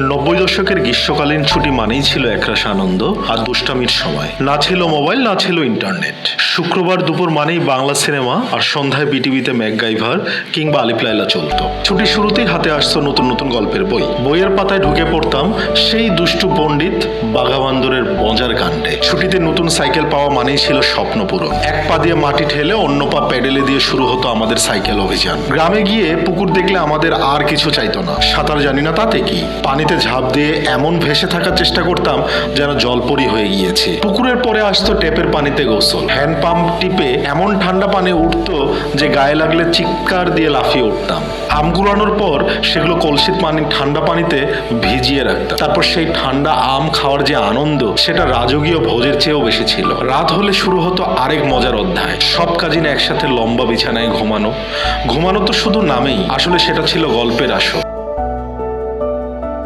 নব্বই দশকের গ্রীষ্মকালীন ছুটি মানেই ছিল একরাশ আনন্দ আর দুষ্টামির সময়। না ছিল মোবাইল, না ছিল ইন্টারনেট। শুক্রবার দুপুর মানেই বাংলা সিনেমা আর সন্ধ্যায় বিটিভিতে ম্যাকগাইভার কিংবা আলিপ্লাইলা চলত। ছুটি শুরুতেই হাতে আসতো নতুন নতুন গল্পের বই। বইয়ের পাতায় ঢুকে পড়তাম সেই দুষ্টু পণ্ডিত বাঘাবান্দরের মজার কাণ্ডে। ছুটিতে নতুন সাইকেল পাওয়া মানেই ছিল স্বপ্ন পূরণ। এক পা দিয়ে মাটি ঠেলে অন্য পা প্যাডেলে দিয়ে শুরু হতো আমাদের সাইকেল অভিযান। গ্রামে গিয়ে পুকুর দেখলে আমাদের আর কিছু চাইতো না। সাঁতার জানি না তাতে কি। পানিতে ঝাঁপ দিয়ে এমন ভেসে থাকার চেষ্টা করতাম যেন জলপরি হয়ে গিয়েছে। পুকুরের পরে আসতো টেপের পানিতে গোসল। হ্যান্ড পাম্প টিপে এমন ঠান্ডা পানি উঠতো যে গায়ে লাগলে চিৎকার দিয়ে লাফিয়ে উঠতাম। আম কুড়ানোর পর সেগুলো কলসির পানি, ঠান্ডা পানিতে ভিজিয়ে রাখতাম। তারপর সেই ঠান্ডা আম খাওয়ার যে আনন্দ, সেটা রাজকীয় ভোজের চেয়েও বেশি ছিল। রাত হলে শুরু হতো আরেক মজার অধ্যায়। সব কাজিন একসাথে লম্বা বিছানায় ঘুমানো। ঘুমানো তো শুধু নামেই, আসলে সেটা ছিল গল্পের আসর।